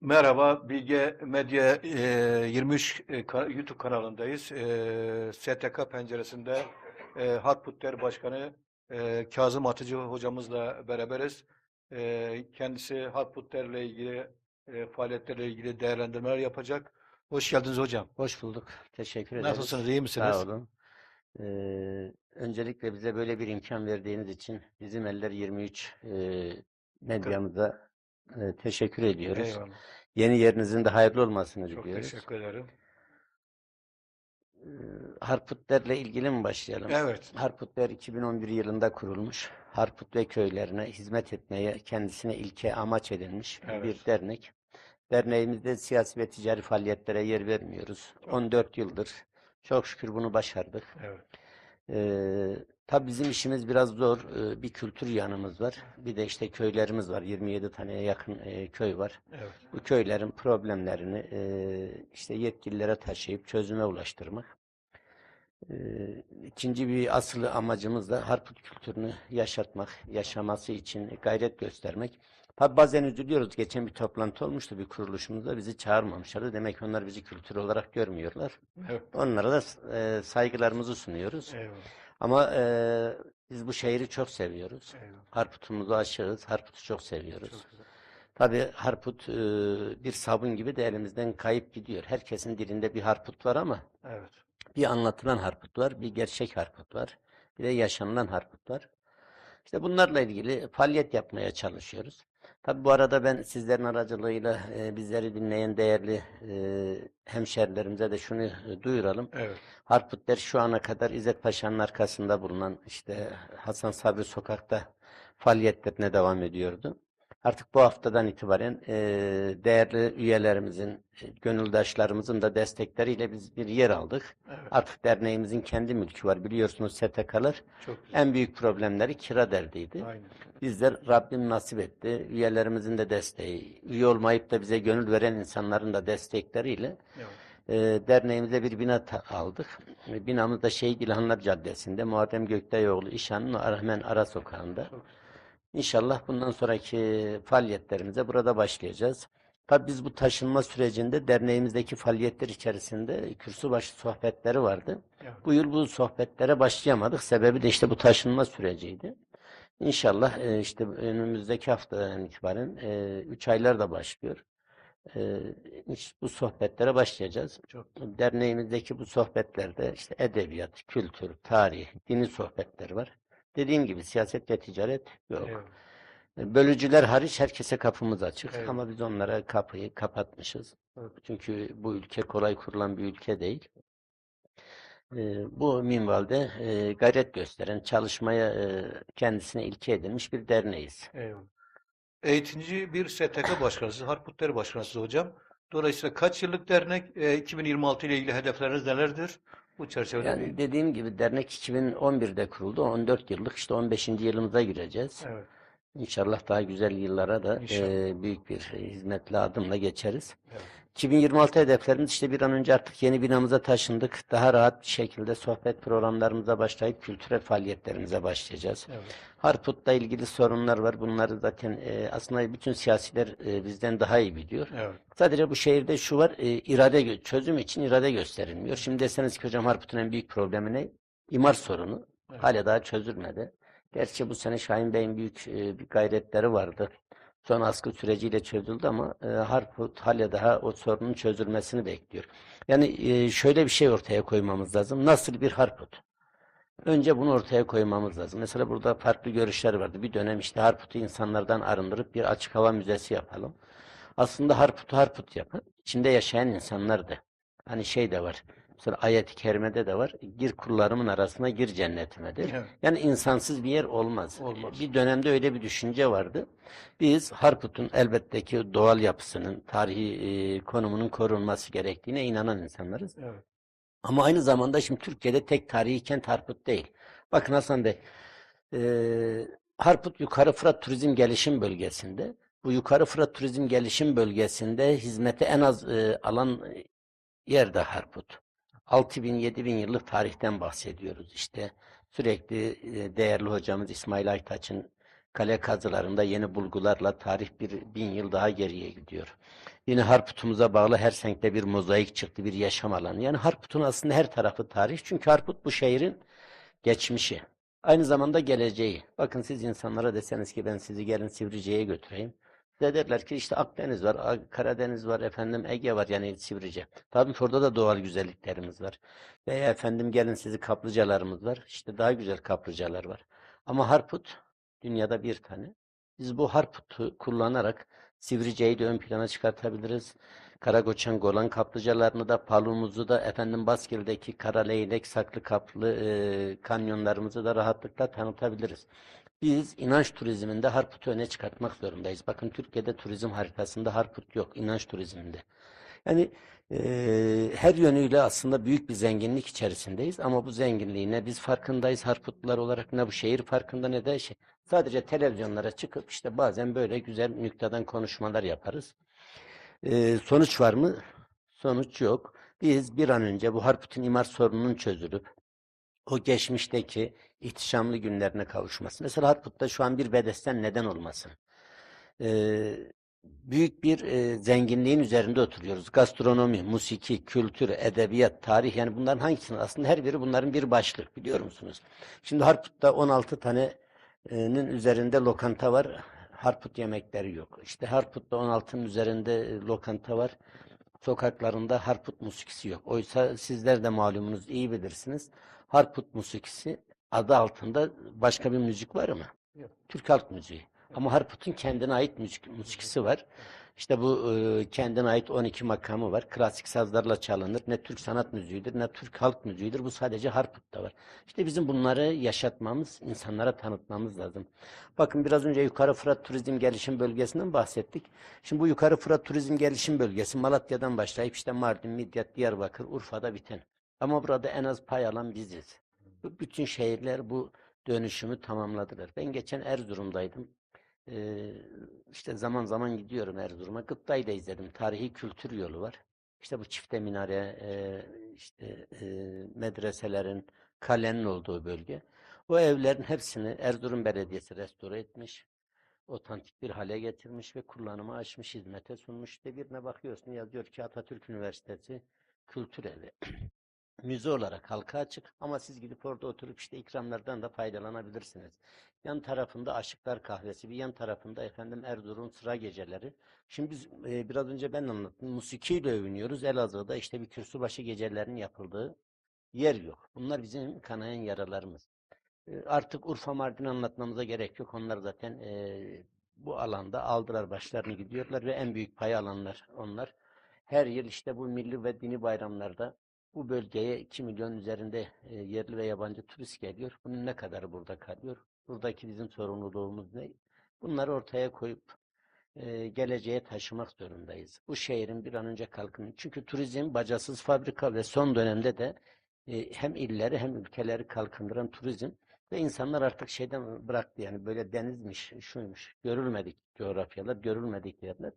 Merhaba, Bilge Medya e, 23 e, YouTube kanalındayız. E, STK penceresinde e, Harputler Başkanı e, Kazım Atıcı hocamızla beraberiz. E, kendisi Harputlerle ilgili e, faaliyetlerle ilgili değerlendirmeler yapacak. Hoş geldiniz hocam. Hoş bulduk. Teşekkür ederiz. Nasılsınız, iyi misiniz? Sağ olun. Ee, öncelikle bize böyle bir imkan verdiğiniz için bizim Eller 23 e, medyamıza e, teşekkür ediyoruz. Eyvallah. Yeni yerinizin de hayırlı olmasını Çok diliyoruz. teşekkür ederim. Harputlerle ilgili mi başlayalım? Evet, Harputler 2011 yılında kurulmuş. Harput ve köylerine hizmet etmeye kendisine ilke amaç edinmiş Evet. bir dernek. Derneğimizde siyasi ve ticari faaliyetlere yer vermiyoruz. 14 yıldır çok şükür bunu başardık. evet. Ee, tabii bizim işimiz biraz zor. Ee, bir kültür yanımız var. Bir de işte köylerimiz var. 27 taneye yakın e, köy var. Evet. Bu köylerin problemlerini e, işte yetkililere taşıyıp çözüme ulaştırmak. Ee, ikinci bir asıl amacımız da Harput kültürünü yaşatmak, yaşaması için gayret göstermek. Tabi bazen üzülüyoruz. Geçen bir toplantı olmuştu bir kuruluşumuzda. Bizi çağırmamışlardı. Demek ki onlar bizi kültür olarak görmüyorlar. Evet. Onlara da e, saygılarımızı sunuyoruz. Eyvallah. Ama e, biz bu şehri çok seviyoruz. Eyvallah. Harput'umuzu aşığız. Harput'u çok seviyoruz. Çok güzel. Tabii Harput e, bir sabun gibi de elimizden kayıp gidiyor. Herkesin dilinde bir Harput var ama Evet. bir anlatılan Harput var, bir gerçek Harput var, bir de yaşanılan Harput var. İşte bunlarla ilgili faaliyet yapmaya çalışıyoruz. Tabii bu arada ben sizlerin aracılığıyla e, bizleri dinleyen değerli e, hemşerilerimize de şunu e, duyuralım. Evet. Harputler şu ana kadar İzzet Paşa'nın arkasında bulunan işte Hasan Sabri Sokak'ta faaliyetlerine devam ediyordu. Artık bu haftadan itibaren e, değerli üyelerimizin, e, gönüldaşlarımızın da destekleriyle biz bir yer aldık. Evet. Artık derneğimizin kendi mülkü var. Biliyorsunuz STK'lar en büyük problemleri kira derdiydi. Aynen. Bizler Rabbim nasip etti. Üyelerimizin de desteği, üye olmayıp da bize gönül veren insanların da destekleriyle Evet. e, derneğimize bir bina aldık. E, Binamız da Şehit İlhanlar Caddesi'nde, Muharrem Göktayoğlu İşhan'ın hemen ara sokağında. Çok. İnşallah bundan sonraki faaliyetlerimize burada başlayacağız. Tabii biz bu taşınma sürecinde derneğimizdeki faaliyetler içerisinde kürsü başı sohbetleri vardı. Evet. Bu yıl bu sohbetlere başlayamadık. Sebebi de işte bu taşınma süreciydi. İnşallah e, işte önümüzdeki haftadan itibaren 3 aylar da başlıyor. E, bu sohbetlere başlayacağız. Çok Derneğimizdeki bu sohbetlerde işte edebiyat, kültür, tarih, dini sohbetler var. Dediğim gibi siyaset ve ticaret yok. Eyvallah. Bölücüler hariç herkese kapımız açık Evet. ama biz onlara kapıyı kapatmışız. Evet. Çünkü bu ülke kolay kurulan bir ülke değil. Ee, bu minvalde e, gayret gösteren, çalışmaya e, kendisine ilke edilmiş bir derneğiz. Eyvallah. Eğitimci bir STK başkanısınız, Harputleri başkanısınız hocam. Dolayısıyla kaç yıllık dernek, e, 2026 ile ilgili hedefleriniz nelerdir? Bu çerçevede Yani bir... dediğim gibi dernek 2011'de kuruldu. 14 yıllık işte 15. yılımıza gireceğiz. Evet, İnşallah daha güzel yıllara da İnşallah. e, büyük bir hizmetle adımla geçeriz. evet. 2026 hedeflerimiz işte bir an önce artık yeni binamıza taşındık. Daha rahat bir şekilde sohbet programlarımıza başlayıp kültürel faaliyetlerimize başlayacağız. evet. Harput'la ilgili sorunlar var. Bunları zaten e, aslında bütün siyasiler e, bizden daha iyi biliyor. Evet, Sadece bu şehirde şu var, e, irade çözüm için irade gösterilmiyor. Şimdi deseniz ki hocam Harput'un en büyük problemi ne? İmar sorunu. Evet. Hala daha çözülmedi. Gerçi bu sene Şahin Bey'in büyük e, bir gayretleri vardı. Son askı süreciyle çözüldü ama e, Harput hala daha o sorunun çözülmesini bekliyor. Yani e, şöyle bir şey ortaya koymamız lazım. Nasıl bir Harput? Önce bunu ortaya koymamız lazım. Mesela burada farklı görüşler vardı. Bir dönem işte Harput'u insanlardan arındırıp bir açık hava müzesi yapalım. Aslında Harput'u Harput yapın. İçinde yaşayan insanlar da. Hani şey de var. Mesela ayet-i kerimede de var. Gir kullarımın arasına gir cennetime de. Evet. Yani insansız bir yer olmaz. olmaz. Bir dönemde öyle bir düşünce vardı. Biz Harput'un elbette ki doğal yapısının, tarihi e, konumunun korunması gerektiğine inanan insanlarız. Evet. Ama aynı zamanda şimdi Türkiye'de tek tarihi kent Harput değil. Bakın Hasan Bey, e, Harput Yukarı Fırat Turizm Gelişim Bölgesi'nde. Bu Yukarı Fırat Turizm Gelişim Bölgesi'nde hizmete en az e, alan e, yerde Harput. 6 bin, 7 bin yıllık tarihten bahsediyoruz işte. Sürekli e, değerli hocamız İsmail Aytaç'ın kale kazılarında yeni bulgularla tarih bir bin yıl daha geriye gidiyor. Yine Harput'umuza bağlı her senkte bir mozaik çıktı, bir yaşam alanı. Yani Harput'un aslında her tarafı tarih. Çünkü Harput bu şehrin geçmişi. Aynı zamanda geleceği. Bakın siz insanlara deseniz ki ben sizi gelin Sivrice'ye götüreyim. Size derler ki işte Akdeniz var, Karadeniz var, efendim Ege var yani Sivrice. Tabii ki orada da doğal güzelliklerimiz var. Veya efendim gelin sizi kaplıcalarımız var. İşte daha güzel kaplıcalar var. Ama Harput dünyada bir tane. Biz bu Harput'u kullanarak Sivrice'yi de ön plana çıkartabiliriz. Karakoçan Golan kaplıcalarını da Palumuzu da efendim Baskil'deki Kara Leylek Saklı Kaplı e, kanyonlarımızı da rahatlıkla tanıtabiliriz. Biz inanç turizminde Harput'u öne çıkartmak zorundayız. Bakın Türkiye'de turizm haritasında Harput yok, inanç turizminde. Yani eee, her yönüyle aslında büyük bir zenginlik içerisindeyiz ama bu zenginliği ne biz farkındayız Harputlular olarak ne bu şehir farkında ne de şey. Sadece televizyonlara çıkıp işte bazen böyle güzel nüktedan konuşmalar yaparız. Eee, sonuç var mı? Sonuç yok. Biz bir an önce bu Harput'un imar sorununun çözülüp o geçmişteki ihtişamlı günlerine kavuşması. Mesela Harput'ta şu an bir bedesten neden olmasın? Ee, büyük bir e, zenginliğin üzerinde oturuyoruz. Gastronomi, musiki, kültür, edebiyat, tarih yani bunların hangisini aslında her biri bunların bir başlık biliyor musunuz? Şimdi Harput'ta 16 tanenin üzerinde lokanta var. Harput yemekleri yok. İşte Harput'ta 16'nın üzerinde lokanta var. Sokaklarında Harput musikisi yok. Oysa sizler de malumunuz iyi bilirsiniz. Harput musikisi adı altında başka bir müzik var mı? Yok. Türk halk müziği. Ama Harput'un kendine ait müzik, musikisi var. İşte bu e, kendine ait 12 makamı var. Klasik sazlarla çalınır. Ne Türk sanat müziğidir ne Türk halk müziğidir. Bu sadece Harput'ta var. İşte bizim bunları yaşatmamız, insanlara tanıtmamız lazım. Bakın biraz önce Yukarı Fırat Turizm Gelişim Bölgesi'nden bahsettik. Şimdi bu Yukarı Fırat Turizm Gelişim Bölgesi Malatya'dan başlayıp işte Mardin, Midyat, Diyarbakır, Urfa'da biten. Ama burada en az pay alan biziz. Bütün şehirler bu dönüşümü tamamladılar. Ben geçen Erzurum'daydım. Ee, işte zaman zaman gidiyorum Erzurum'a. Gıptayı da izledim. Tarihi kültür yolu var. İşte bu çifte minare, e, işte e, medreselerin, kalenin olduğu bölge. O evlerin hepsini Erzurum Belediyesi restore etmiş. Otantik bir hale getirmiş ve kullanıma açmış, hizmete sunmuş. İşte birine bakıyorsun yazıyor ki Atatürk Üniversitesi Kültür Evi. Müze olarak halka açık ama siz gidip orada oturup işte ikramlardan da faydalanabilirsiniz. Yan tarafında Aşıklar Kahvesi, bir yan tarafında efendim Erzurum Sıra Geceleri. Şimdi biz e, biraz önce ben anlattım. Musikiyle övünüyoruz. Elazığ'da işte bir kürsübaşı gecelerinin yapıldığı yer yok. Bunlar bizim kanayan yaralarımız. E, Artık Urfa Mardin anlatmamıza gerek yok. Onlar zaten e, bu alanda aldılar başlarını gidiyorlar ve en büyük pay alanlar onlar. Her yıl işte bu milli ve dini bayramlarda bu bölgeye 2 milyon üzerinde e, yerli ve yabancı turist geliyor. Bunun ne kadarı burada kalıyor? Buradaki bizim sorumluluğumuz ne? Bunları ortaya koyup e, geleceğe taşımak zorundayız. Bu şehrin bir an önce kalkın. Çünkü turizm bacasız fabrika ve son dönemde de e, hem illeri hem ülkeleri kalkındıran turizm ve insanlar artık şeyden bıraktı yani böyle denizmiş, şuymuş, görülmedik coğrafyalar, görülmedik yerler.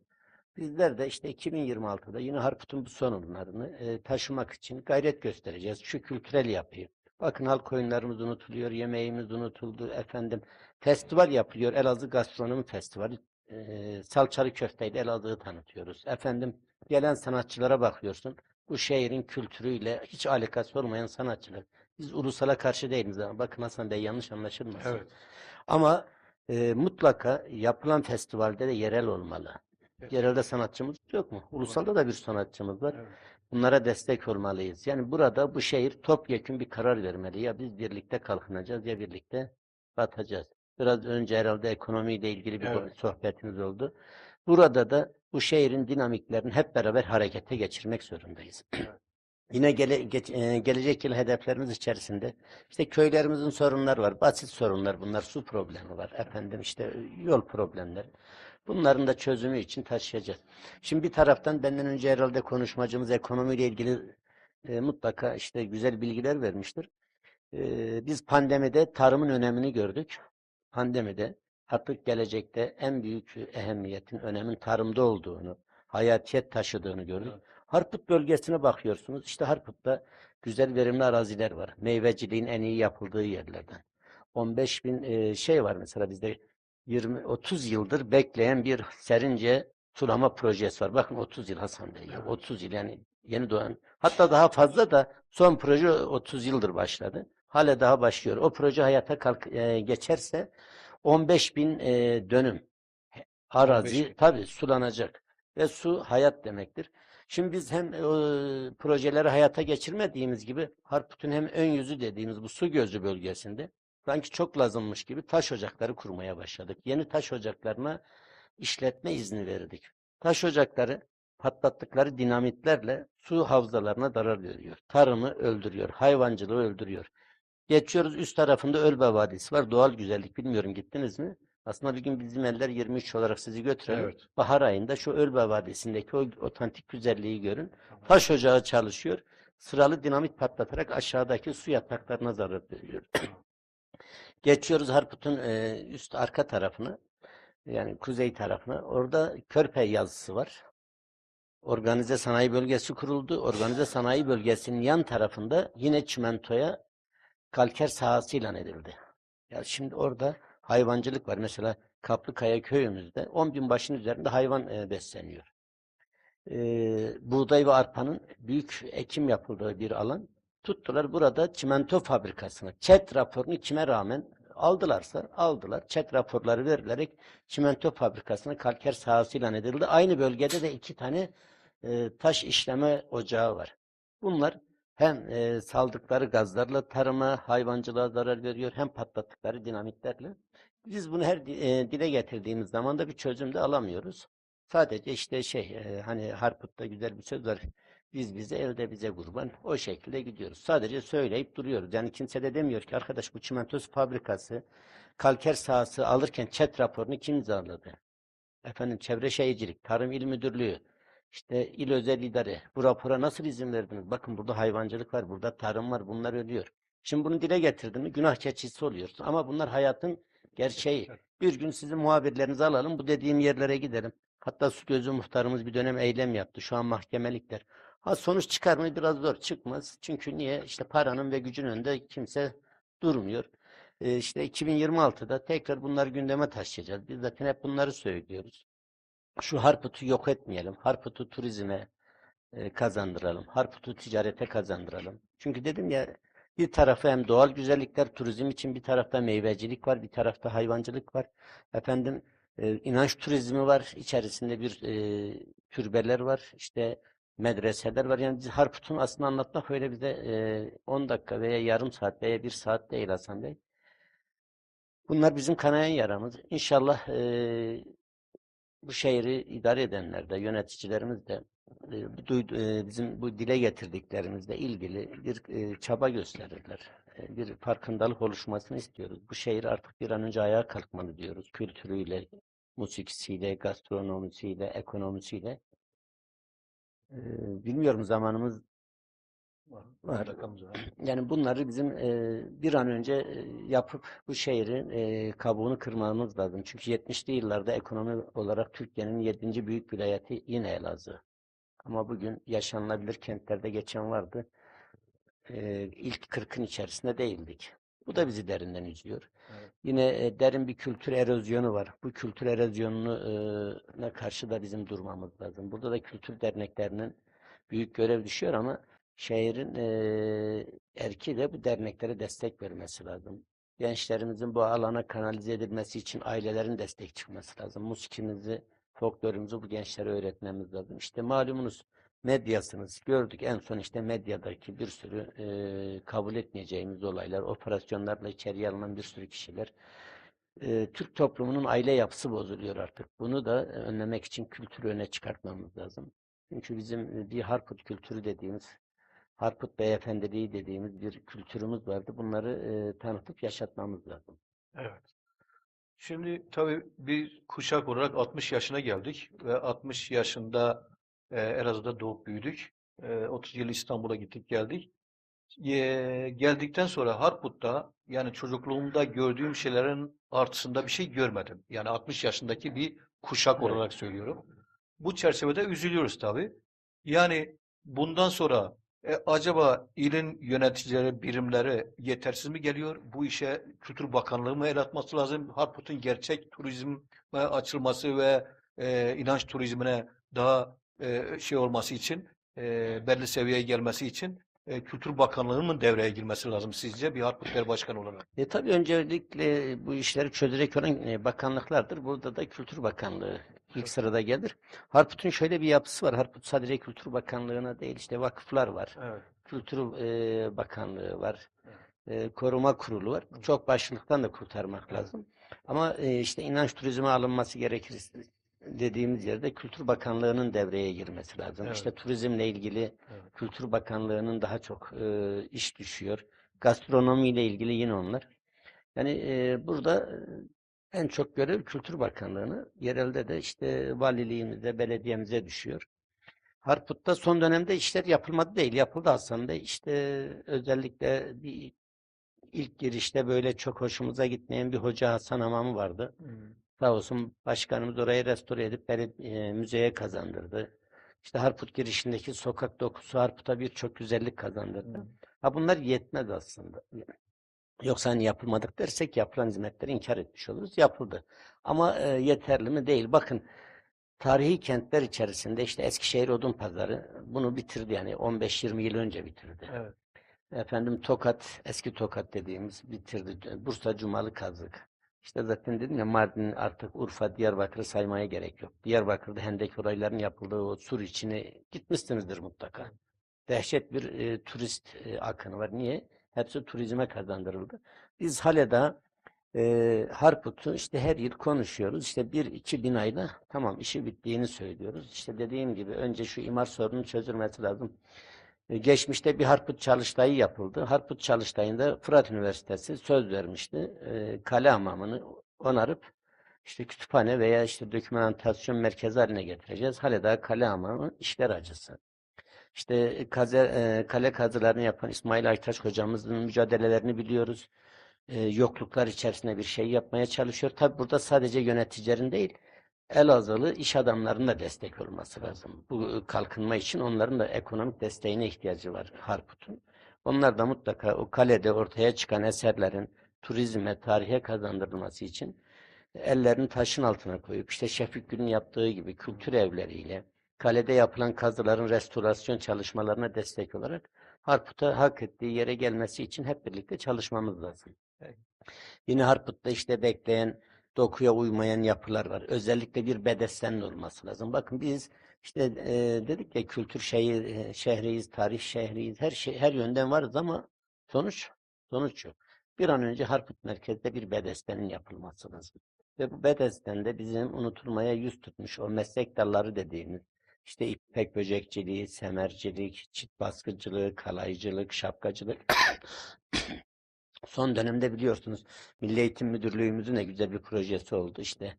Bizler de işte 2026'da yine Harput'un bu sorunlarını e, taşımak için gayret göstereceğiz. Şu kültürel yapıyı. Bakın halk oyunlarımız unutuluyor, yemeğimiz unutuldu, efendim festival yapılıyor. Elazığ Gastronomi Festivali. E, salçalı köfteyle Elazığ'ı tanıtıyoruz. Efendim gelen sanatçılara bakıyorsun. Bu şehrin kültürüyle hiç alakası olmayan sanatçılar. Biz ulusala karşı değiliz ama bakın Hasan Bey yanlış anlaşılmasın. Evet. Ama e, mutlaka yapılan festivalde de yerel olmalı. Evet. Yerelde sanatçımız yok mu? Ulusalda da bir sanatçımız var. Evet. Bunlara destek olmalıyız. Yani burada bu şehir topyekün bir karar vermeli. Ya biz birlikte kalkınacağız ya birlikte batacağız. Biraz önce herhalde ekonomiyle ilgili bir Evet. sohbetiniz oldu. Burada da bu şehrin dinamiklerini hep beraber harekete geçirmek zorundayız. Yine gele, geç- e, gelecek yıl hedeflerimiz içerisinde işte köylerimizin sorunları var. Basit sorunlar bunlar. Su problemi var. Efendim işte yol problemleri. Bunların da çözümü için taşıyacağız. Şimdi bir taraftan benden önce herhalde konuşmacımız ekonomiyle ilgili e, mutlaka işte güzel bilgiler vermiştir. E, biz pandemide tarımın önemini gördük. Pandemide artık gelecekte en büyük ehemmiyetin, önemin tarımda olduğunu, hayatiyet taşıdığını gördük. Evet. Harput bölgesine bakıyorsunuz. İşte Harput'ta güzel verimli araziler var. Meyveciliğin en iyi yapıldığı yerlerden. 15 bin e, şey var mesela bizde 20 30 yıldır bekleyen bir Serince sulama projesi var. Bakın 30 yıl Hasan Bey ya. 30 yıl yani yeni doğan. Hatta daha fazla da son proje 30 yıldır başladı. Hala daha başlıyor. O proje hayata kalk, e, geçerse 15 bin e, dönüm arazi 15 bin. tabii sulanacak. Ve su hayat demektir. Şimdi biz hem e, projeleri hayata geçirmediğimiz gibi Harput'un hem ön yüzü dediğimiz bu su gözü bölgesinde sanki çok lazımmış gibi taş ocakları kurmaya başladık. Yeni taş ocaklarına işletme izni verdik. Taş ocakları patlattıkları dinamitlerle su havzalarına zarar veriyor. Tarımı öldürüyor, hayvancılığı öldürüyor. Geçiyoruz üst tarafında Ölbe Vadisi var. Doğal güzellik. Bilmiyorum gittiniz mi? Aslında bir gün bizim eller 23 olarak sizi götürelim. Evet. Bahar ayında şu Ölbe Vadisi'ndeki o otantik güzelliği görün. Taş ocağı çalışıyor. Sıralı dinamit patlatarak aşağıdaki su yataklarına zarar veriyor. Geçiyoruz Harput'un e, üst arka tarafına. Yani kuzey tarafına. Orada Körpe yazısı var. Organize sanayi bölgesi kuruldu. Organize sanayi bölgesinin yan tarafında yine çimentoya kalker sahası ilan edildi. Ya şimdi orada hayvancılık var. Mesela Kaplıkaya köyümüzde 10 bin başın üzerinde hayvan e, besleniyor. E, buğday ve arpanın büyük ekim yapıldığı bir alan. Tuttular burada çimento fabrikasını. ÇED raporunu kime rağmen aldılarsa aldılar. ÇED raporları verilerek çimento fabrikasına kalker sahası ilan edildi. Aynı bölgede de iki tane e, taş işleme ocağı var. Bunlar hem e, saldıkları gazlarla tarıma, hayvancılığa zarar veriyor hem patlattıkları dinamitlerle. Biz bunu her e, dile getirdiğimiz zaman da bir çözüm de alamıyoruz. Sadece işte şey e, hani Harput'ta güzel bir söz var. Biz bize elde bize kurban. O şekilde gidiyoruz. Sadece söyleyip duruyoruz. Yani kimse de demiyor ki arkadaş bu çimentos fabrikası kalker sahası alırken ÇED raporunu kim imzaladı? Efendim Çevre Şehircilik, Tarım İl Müdürlüğü, işte il özel idare. Bu rapora nasıl izin verdiniz? Bakın burada hayvancılık var, burada tarım var, bunlar ölüyor. Şimdi bunu dile getirdin mi günah keçisi oluyorsun. Ama bunlar hayatın gerçeği. Bir gün sizin muhabirlerinizi alalım, bu dediğim yerlere gidelim. Hatta su gözü muhtarımız bir dönem eylem yaptı. Şu an mahkemelikler. Ha sonuç çıkar mı? Biraz zor çıkmaz. Çünkü niye? İşte paranın ve gücün önünde kimse durmuyor. Ee, işte 2026'da tekrar bunları gündeme taşıyacağız. Biz zaten hep bunları söylüyoruz. Şu Harput'u yok etmeyelim. Harput'u turizme e, kazandıralım. Harput'u ticarete kazandıralım. Çünkü dedim ya bir tarafı hem doğal güzellikler turizm için bir tarafta meyvecilik var, bir tarafta hayvancılık var. Efendim e, inanç turizmi var. İçerisinde bir e, türbeler var. İşte medreseler var. Yani biz Harput'un aslında anlatmak öyle bize e, 10 dakika veya yarım saat veya bir saat değil Hasan Bey. Bunlar bizim kanayan yaramız. İnşallah e, bu şehri idare edenler de, yöneticilerimiz de e, duydu- e, bizim bu dile getirdiklerimizle ilgili bir e, çaba gösterirler. E, bir farkındalık oluşmasını istiyoruz. Bu şehir artık bir an önce ayağa kalkmalı diyoruz. Kültürüyle, musikisiyle, gastronomisiyle, ekonomisiyle. Bilmiyorum zamanımız Var. Dakikamız var. yani bunları bizim e, bir an önce e, yapıp bu şehrin e, kabuğunu kırmamız lazım. Çünkü 70'li yıllarda ekonomi olarak Türkiye'nin 7. büyük vilayeti yine Elazığ. Ama bugün yaşanılabilir kentlerde geçen vardı. E, ilk 40'ın içerisinde değildik. Bu da bizi derinden üzüyor. Evet. Yine e, derin bir kültür erozyonu var. Bu kültür erozyonuna karşı da bizim durmamız lazım. Burada da kültür derneklerinin büyük görev düşüyor ama şehrin eee erki de bu derneklere destek vermesi lazım. Gençlerimizin bu alana kanalize edilmesi için ailelerin destek çıkması lazım. Musikimizi, folklorumuzu bu gençlere öğretmemiz lazım. İşte malumunuz medyasınız. Gördük en son işte medyadaki bir sürü eee, kabul etmeyeceğimiz olaylar, operasyonlarla içeriye alınan bir sürü kişiler. Eee, Türk toplumunun aile yapısı bozuluyor artık. Bunu da önlemek için kültürü öne çıkartmamız lazım. Çünkü bizim e, bir Harput kültürü dediğimiz, Harput beyefendiliği dediğimiz bir kültürümüz vardı. Bunları e, tanıtıp yaşatmamız lazım. Evet. Şimdi tabii bir kuşak olarak 60 yaşına geldik ve 60 yaşında e, Elazığ'da doğup büyüdük. E, 30 yıl İstanbul'a gittik geldik. E, geldikten sonra Harput'ta yani çocukluğumda gördüğüm şeylerin artısında bir şey görmedim. Yani 60 yaşındaki bir kuşak olarak söylüyorum. Bu çerçevede üzülüyoruz tabii. Yani bundan sonra E, acaba ilin yöneticileri, birimleri yetersiz mi geliyor? Bu işe Kültür Bakanlığı mı el atması lazım? Harput'un gerçek turizme açılması ve e, inanç turizmine daha e, şey olması için, e, belli seviyeye gelmesi için e, Kültür Bakanlığı'nın devreye girmesi lazım sizce bir Harput Der Başkanı olarak? E, tabii öncelikle bu işleri çözecek olan e, bakanlıklardır. Burada da Kültür Bakanlığı ilk sırada gelir. Harput'un şöyle bir yapısı var. Harput sadece Kültür Bakanlığı'na değil işte vakıflar var. Evet. Kültür e, Bakanlığı var. E, koruma kurulu var. Çok başlıktan da kurtarmak Evet. lazım. Ama e, işte inanç turizme alınması gerekir dediğimiz yerde Kültür Bakanlığı'nın devreye girmesi lazım. Evet. İşte turizmle ilgili Evet. Kültür Bakanlığı'nın daha çok e, iş düşüyor. Gastronomiyle ilgili yine onlar. Yani e, burada e, en çok görev Kültür Bakanlığı'nı, yerelde de işte valiliğimize, belediyemize düşüyor. Harput'ta son dönemde işler yapılmadı değil, yapıldı aslında. İşte özellikle bir ilk girişte böyle çok hoşumuza gitmeyen bir Hoca Hasan Hamamı vardı. Hmm. Sağ olsun başkanımız orayı restore edip beled- e, müzeye kazandırdı. İşte Harput girişindeki sokak dokusu Harput'a birçok güzellik kazandırdı. Hmm. Ha bunlar yetmez aslında. Yoksa hani yapılmadık dersek yapılan hizmetleri inkar etmiş oluruz. Yapıldı. Ama e, yeterli mi? Değil. Bakın tarihi kentler içerisinde işte Eskişehir Odunpazarı bunu bitirdi yani 15-20 yıl önce bitirdi. Evet. Efendim Tokat, eski Tokat dediğimiz bitirdi. Bursa Cumalı Kazık. İşte zaten dedim ya Mardin artık Urfa, Diyarbakır'ı saymaya gerek yok. Diyarbakır'da hendek olaylarının yapıldığı o sur içine gitmişsinizdir mutlaka. Dehşet bir e, turist e, akını var. Niye? Hepsi turizme kazandırıldı. Biz hala da e, Harput'u işte her yıl konuşuyoruz. İşte bir iki bin ayda tamam işi bittiğini söylüyoruz. İşte dediğim gibi önce şu imar sorunun çözülmesi lazım. E, Geçmişte bir Harput Çalıştayı yapıldı. Harput Çalıştayı'nda Fırat Üniversitesi söz vermişti. E, kale hamamını onarıp işte kütüphane veya işte dokümantasyon merkezi haline getireceğiz. Hala daha kale hamamı işler acısı. İşte kaze, e, kale kazılarını yapan İsmail Aytaç hocamızın mücadelelerini biliyoruz. Yokluklar içerisinde bir şey yapmaya çalışıyor. Tabi burada sadece yöneticilerin değil, Elazığlı iş adamlarının da destek olması lazım. Bu kalkınma için onların da ekonomik desteğine ihtiyacı var Harput'un. Onlar da mutlaka o kalede ortaya çıkan eserlerin turizme, tarihe kazandırılması için ellerini taşın altına koyup işte Şefik Gül'ün yaptığı gibi kültür evleriyle kalede yapılan kazıların restorasyon çalışmalarına destek olarak Harput'a hak ettiği yere gelmesi için hep birlikte çalışmamız lazım. Evet. Yine Harput'ta işte bekleyen, dokuya uymayan yapılar var. Özellikle bir bedesten olması lazım. Bakın biz işte e, dedik ya kültür şehir, e, şehriyiz, tarih şehriyiz. Her şey her yönden varız ama sonuç sonuç yok. Bir an önce Harput merkezde bir bedestenin yapılması lazım. Ve bu bedesten de bizim unutulmaya yüz tutmuş o meslek dalları dediğimiz işte ipek böcekçiliği, semercilik, çit baskıcılığı, kalaycılık, şapkacılık. Son dönemde biliyorsunuz Milli Eğitim Müdürlüğümüzün de güzel bir projesi oldu. İşte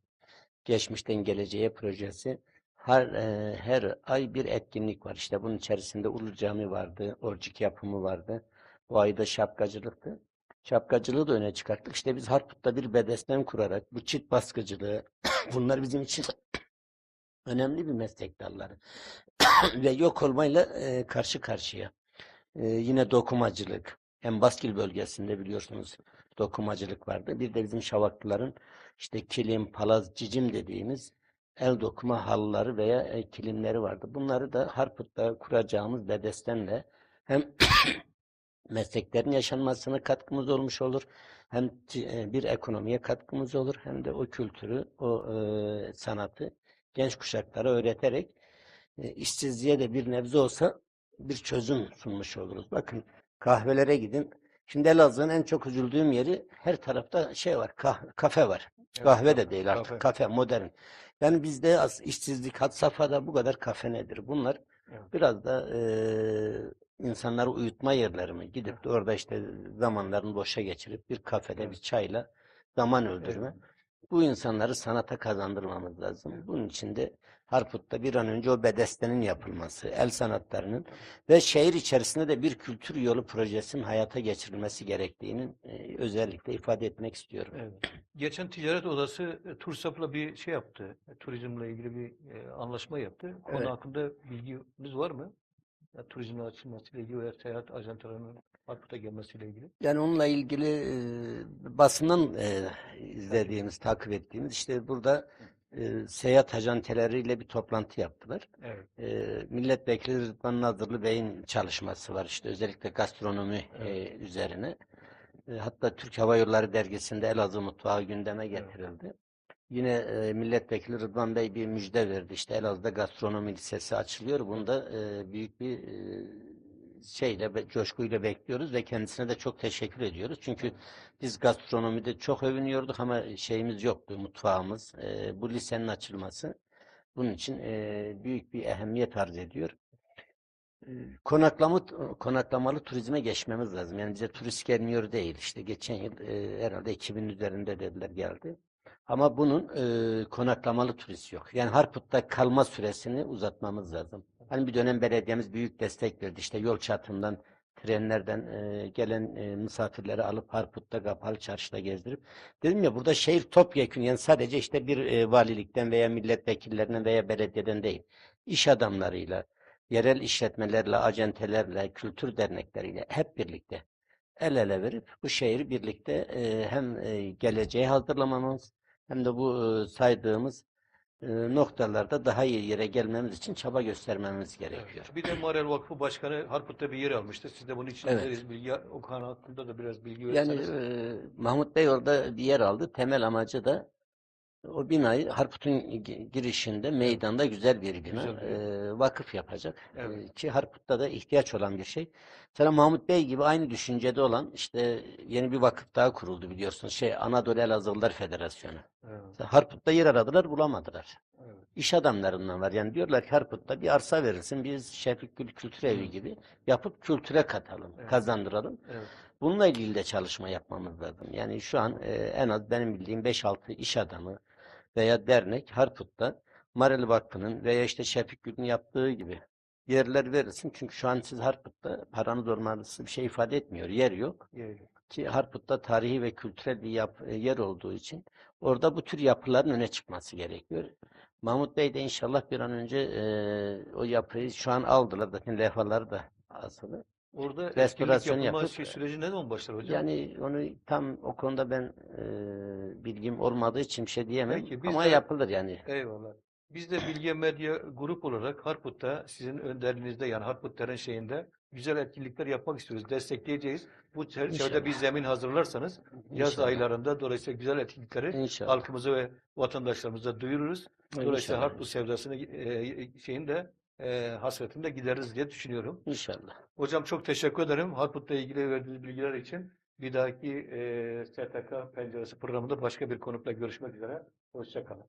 geçmişten geleceğe projesi. Her, e, her ay bir etkinlik var. İşte bunun içerisinde Ulu Cami vardı, orcik yapımı vardı. Bu ayda şapkacılıktı. Şapkacılığı da öne çıkarttık. İşte biz Harput'ta bir bedesten kurarak bu çit baskıcılığı bunlar bizim için önemli bir meslek dalları. Ve yok olmayla e, karşı karşıya. E, yine dokumacılık. Hem Baskil bölgesinde biliyorsunuz dokumacılık vardı. Bir de bizim Şavaklıların işte kilim, palaz, cicim dediğimiz el dokuma halıları veya e, kilimleri vardı. Bunları da Harput'ta kuracağımız bedestenle hem mesleklerin yaşanmasına katkımız olmuş olur. Hem e, bir ekonomiye katkımız olur hem de o kültürü, o e, sanatı genç kuşaklara öğreterek işsizliğe de bir nebze olsa bir çözüm sunmuş oluruz. Bakın kahvelere gidin. Şimdi Elazığ'ın en çok üzüldüğüm yeri her tarafta şey var, kah- kafe var. Evet, Kahve de kafe, değil artık, kafe. modern. Yani bizde az işsizlik had safhada bu kadar kafe nedir? Bunlar Evet. biraz da e, insanları uyutma yerleri mi? Gidip de orada işte zamanlarını boşa geçirip bir kafede bir çayla zaman öldürme. Bu insanları sanata kazandırmamız lazım. Bunun için de Harput'ta bir an önce o bedestenin yapılması, el sanatlarının ve şehir içerisinde de bir kültür yolu projesinin hayata geçirilmesi gerektiğinin e, özellikle ifade etmek istiyorum. Evet. Geçen ticaret odası e, TURSAP'la bir şey yaptı. E, Turizmle ilgili bir e, anlaşma yaptı. Konu Evet. hakkında bilginiz var mı? Ya, turizmin açılmasıyla ilgili veya seyahat ajantalarının Harput'a gelmesiyle ilgili. Yani onunla ilgili e, basından e, izlediğimiz, takip ettiğimiz işte burada e, seyahat ajanteleriyle bir toplantı yaptılar. Evet. E, Milletvekili Rıdvan Nazırlı Bey'in çalışması var işte özellikle gastronomi e, üzerine. E, hatta Türk Hava Yolları dergisinde Elazığ mutfağı gündeme getirildi. Yine e, Milletvekili Rıdvan Bey bir müjde verdi. İşte Elazığ'da gastronomi lisesi açılıyor. Bunda e, büyük bir e, şeyle coşkuyla bekliyoruz ve kendisine de çok teşekkür ediyoruz. Çünkü biz gastronomide çok övünüyorduk ama şeyimiz yoktu, mutfağımız. E, bu lisenin açılması bunun için e, büyük bir ehemmiyet arz ediyor. E, Konaklama, konaklamalı turizme geçmemiz lazım. Yani bize turist gelmiyor değil. İşte geçen yıl e, herhalde 2000 üzerinde dediler geldi. Ama bunun e, konaklamalı turist yok. Yani Harput'ta kalma süresini uzatmamız lazım. Hani bir dönem belediyemiz büyük destek verdi. İşte yol çatından, trenlerden e, gelen e, misafirleri alıp Harput'ta kapalı çarşıda gezdirip dedim ya burada şehir topyekün yani sadece işte bir e, valilikten veya milletvekillerinden veya belediyeden değil. iş adamlarıyla, yerel işletmelerle, acentelerle, kültür dernekleriyle hep birlikte el ele verip bu şehri birlikte e, hem e, geleceğe hazırlamamız hem de bu e, saydığımız e, noktalarda daha iyi yere gelmemiz için çaba göstermemiz gerekiyor. Bir de Marel Vakfı Başkanı Harput'ta bir yer almıştı. Siz de bunun için Evet. biraz bilgi, o konu hakkında da biraz bilgi Yani verirseniz. e, Mahmut Bey orada bir yer aldı. Temel amacı da o binayı Harput'un gi- girişinde meydanda güzel bir bina Güzel e, vakıf yapacak. E, Evet. ki Harput'ta da ihtiyaç olan bir şey. Sonra Mahmut Bey gibi aynı düşüncede olan işte yeni bir vakıf daha kuruldu biliyorsunuz. Şey Anadolu Elazığlılar Federasyonu. Evet, Harput'ta yer aradılar bulamadılar. evet. İş adamlarından var. Yani diyorlar ki Harput'ta bir arsa verilsin. Biz Şefik Gül Kültür Evi gibi yapıp kültüre katalım, Evet. kazandıralım. Evet. Bununla ilgili de çalışma yapmamız lazım. Yani şu an e, en az benim bildiğim 5-6 iş adamı veya dernek Harput'ta Mareli Vakfı'nın veya işte Şefik Gül'ün yaptığı gibi yerler verilsin. Çünkü şu an siz Harput'ta paranız olması bir şey ifade etmiyor. Yer yok. Yer- Ki Harput'ta tarihi ve kültürel bir yap- e, yer olduğu için orada bu tür yapıların öne çıkması gerekiyor. Mahmut Bey de inşallah bir an önce e, o yapıyı şu an aldılar. Zaten levhaları da asılı. Orada Restorasyon yapıp- şey, süreci ne zaman başlar hocam? Yani onu tam o konuda ben e, bilgim olmadığı için bir şey diyemem. Peki, biz Ama de- yapılır yani. Eyvallah. Biz de Bilge Medya grup olarak Harput'ta sizin önderliğinizde yani Harput'ların şeyinde güzel etkinlikler yapmak istiyoruz. Destekleyeceğiz. Bu çerçevede bir zemin hazırlarsanız yaz İnşallah. aylarında dolayısıyla güzel etkinlikleri İnşallah. halkımıza ve vatandaşlarımıza duyururuz. Dolayısıyla İnşallah. Harput sevdasını e, şeyin de e, hasretini de gideriz diye düşünüyorum. İnşallah. Hocam çok teşekkür ederim. Harput'la ilgili verdiğiniz bilgiler için. Bir dahaki e, STK Penceresi programında başka bir konukla görüşmek üzere. Hoşça kalın.